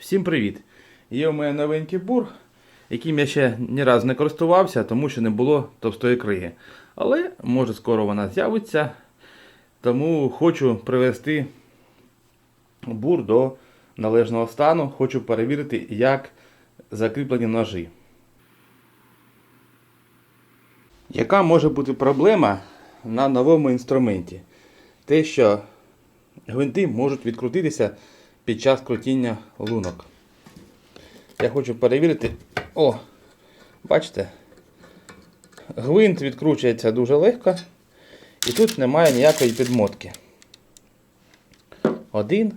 Всім привіт! Є у мене новенький бур, яким я ще ні разу не користувався, тому що не було товстої криги. Але може скоро вона з'явиться. Тому хочу привести бур до належного стану. Хочу перевірити, як закріплені ножі. Яка може бути проблема на новому інструменті? Те, що гвинти можуть відкрутитися під час крутіння лунок. Я хочу перевірити. О! Бачите? Гвинт відкручується дуже легко. І тут немає ніякої підмотки. Один,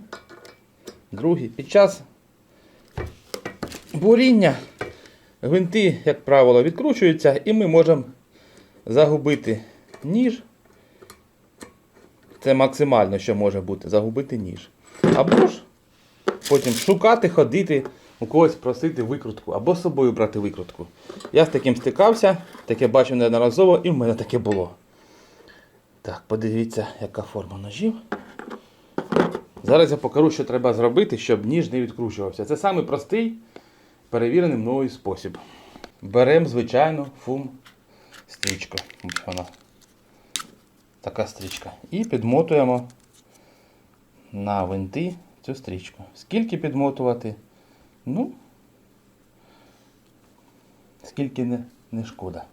другий. Під час буріння гвинти, як правило, відкручуються, і ми можемо загубити ніж. Це максимально, що може бути, загубити ніж. Або ж потім шукати, ходити, у когось просити викрутку, або з собою брати викрутку. Я з таким стикався, таке бачив неодноразово, і в мене таке було. Так, подивіться, яка форма ножів. Зараз я покажу, що треба зробити, щоб ніж не відкручувався. Це самий простий, перевірений мною спосіб. Беремо звичайну фум стрічку. Вона. Така стрічка. І підмотуємо на винти цю стрічку. Скільки підмотувати? Ну, скільки не, не шкода.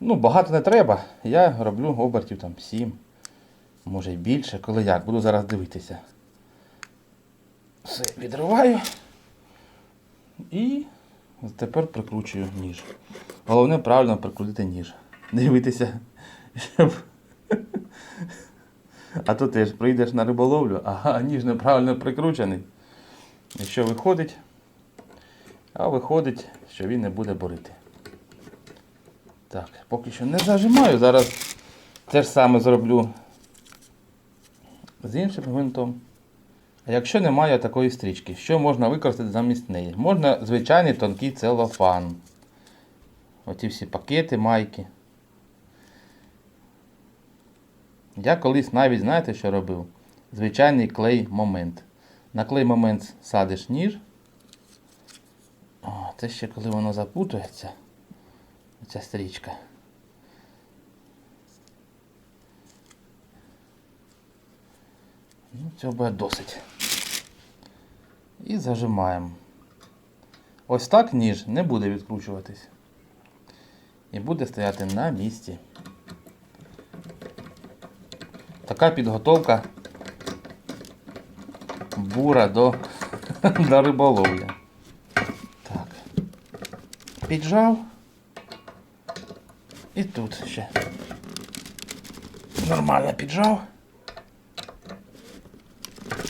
Ну, багато не треба. Я роблю обертів там 7, може й більше, коли як. Буду зараз дивитися. Все, відриваю. І тепер прикручую ніж. Головне правильно прикрутити ніж. Дивитися, щоб. А то ти ж прийдеш на риболовлю, ага, ніж неправильно прикручений. І що виходить? А виходить, що він не буде борити. Так, поки що не зажимаю. Зараз те ж саме зроблю з іншим гвинтом. А якщо немає такої стрічки, що можна використати замість неї? Можна звичайний тонкий целофан. Оці всі пакети, майки. Я колись навіть, знаєте, що робив? Звичайний клей момент. На клей момент садиш ніж. О, це ще коли воно запутується. Ця стрічка. Ну, цього буде досить. І зажимаємо. Ось так ніж не буде відкручуватись. І буде стояти на місці. Така підготовка бура до, до риболовлі. Так. Піджав. І тут ще. Нормально піджав.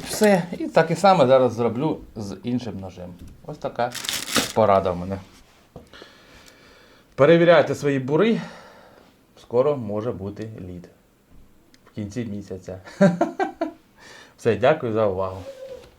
Все. І так і саме зараз зроблю з іншим ножем. Ось така порада в мене. Перевіряйте свої бури. Скоро може бути лід. Кінці місяця. Все, дякую за увагу.